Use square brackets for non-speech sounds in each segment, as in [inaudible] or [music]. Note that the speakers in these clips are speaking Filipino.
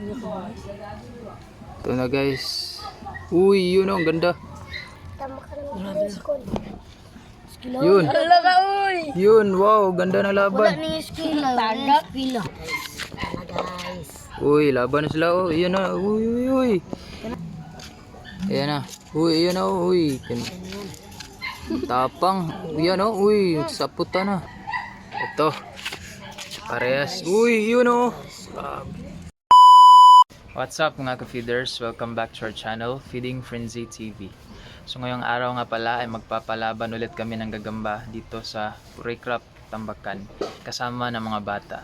Ito na guys. Uy, yun oh, ang ganda. Tama ka naman sa school. Yun. Wala ka, uy! Yun, wow, ganda ng Wala laban. ni skill. Taga. Guys. Uy, laban na sila oh. Yun na. Uy, uy, uy. Ayan na. Uy, yun na oh. Uy. Tapang. Yan oh. Uy, saputan na. Ito. Parehas. Uy, yun oh. Grabe. What's up mga ka-feeders? Welcome back to our channel, Feeding Frenzy TV. So ngayong araw nga pala ay magpapalaban ulit kami ng gagamba dito sa Puricrop, Tambakan kasama ng mga bata.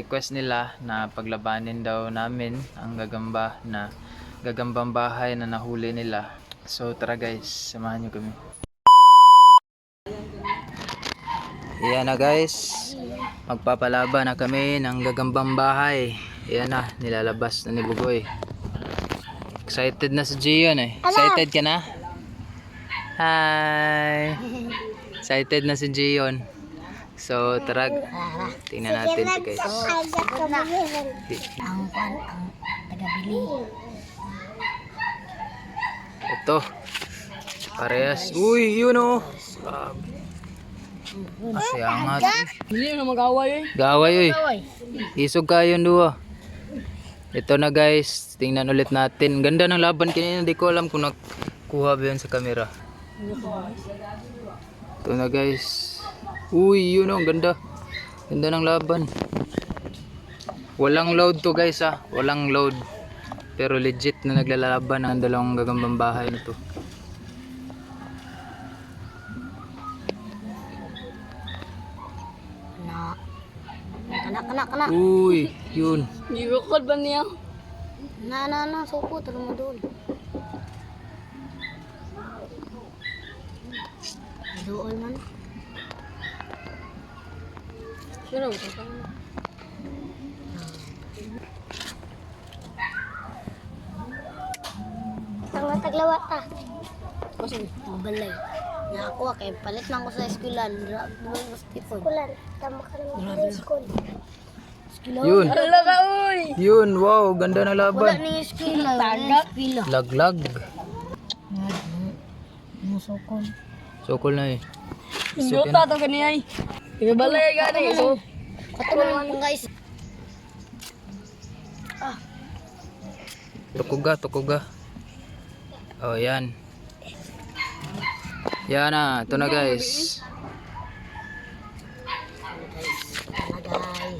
Request nila na paglabanin daw namin ang gagamba na gagambang bahay na nahuli nila. So tara guys, samahan nyo kami. Yan na guys, magpapalaban na kami ng gagambang bahay. Yan na, nilalabas na ni Bugoy. Excited na si Gion eh. Excited ka na? Hi! Excited na si Gion. So, tara, tingnan natin ito guys. Ang pan, ang taga-bili. Ito. Parehas. Uy, yun oh. Grabe. Kasi angat. Hindi na mag-away, eh. Gaway. Isog kayo duwa. Ito na guys, tingnan ulit natin. Ganda ng laban kanina, hindi ko alam kung nakuha ba yun sa camera. Ito na guys. Uy, yun oh, ang ganda. Ganda ng laban. Walang load to guys ah, walang load. Pero legit na naglalaban ang dalawang gagambang bahay na to. Na. Kana, kana, kana. Uy, yun. Hindi ko call ba niya? Na, na, na. Suko, talo mo doon. Doon man. Mo ka? Tanga taglawat ta. Kasi, Mabalay. Na ako kay palit man ko sa eskwelahan. Doon mo stipon. Eskwelahan. Tama ka naman sa school. Eskwelahan. Yun. wala ka, uy! Yun, wow, ganda ng Wala laban. ni skill. Taga. Skill. Laglag. Musukon. Sokol na eh. Hindi ko tato ka niya, eh. Hindi balay gani. So, Katulungan guys. Tukuga, tukuga. Oh, yan. Yan na, ito na guys.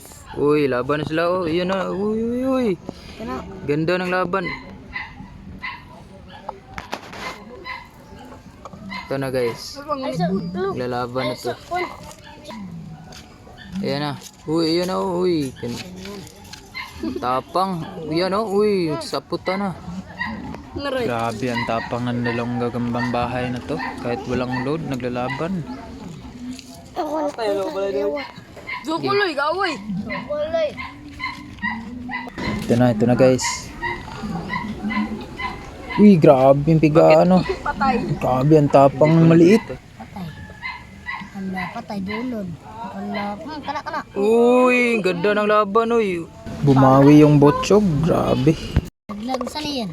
Guys. Uy, laban na sila. Oh, yan na. Uy, uy, uy. Ganda ng laban. Ito na guys. Naglalaban na to. Ayan na. Uy, yan na. Uy. Gan- Tapang. Yan na. Uy, saputan na. Grabe ang tapang ng dalawang gagambang bahay na to. Kahit walang load, naglalaban. Ako na Zukuloy, gaway. Balay. Ito na, ito na guys. Uy, grabe yung piga ano. Patay. Grabe ang tapang ng maliit. Patay. Hala, patay dulon. Hala, kana kana. Uy, ganda ng laban uy. Bumawi yung botsyog, grabe. Naglag sa niyan.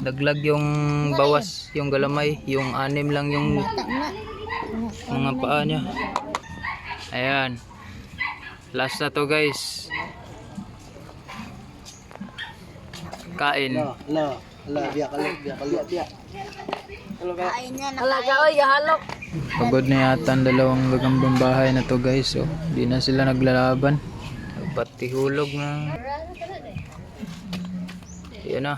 Daglag yung bawas, yung galamay, yung anim lang yung Bata. Mga paa niya. Ayan. Last na to guys. Kain. Kain na na. Wala ka, uy, gahalok. Pagod na yata ang dalawang gagambang bahay na to guys. So, di na sila naglalaban. Pati hulog na. Yan na.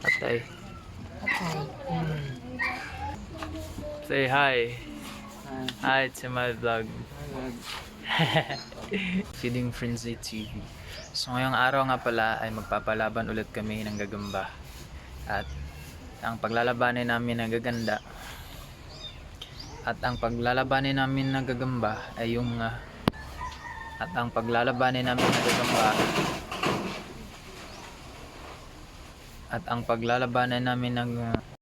Patay. Patay. Say hi. Hi to my vlog. [laughs] Feeding Frenzy TV. So ngayong araw nga pala ay magpapalaban ulit kami ng gagamba. At ang paglalabanin namin ng gaganda at ang paglalabanin namin ng gagamba ay yung ah, at ang paglalabanin namin ng gagamba at ang paglalabanan namin ng ah,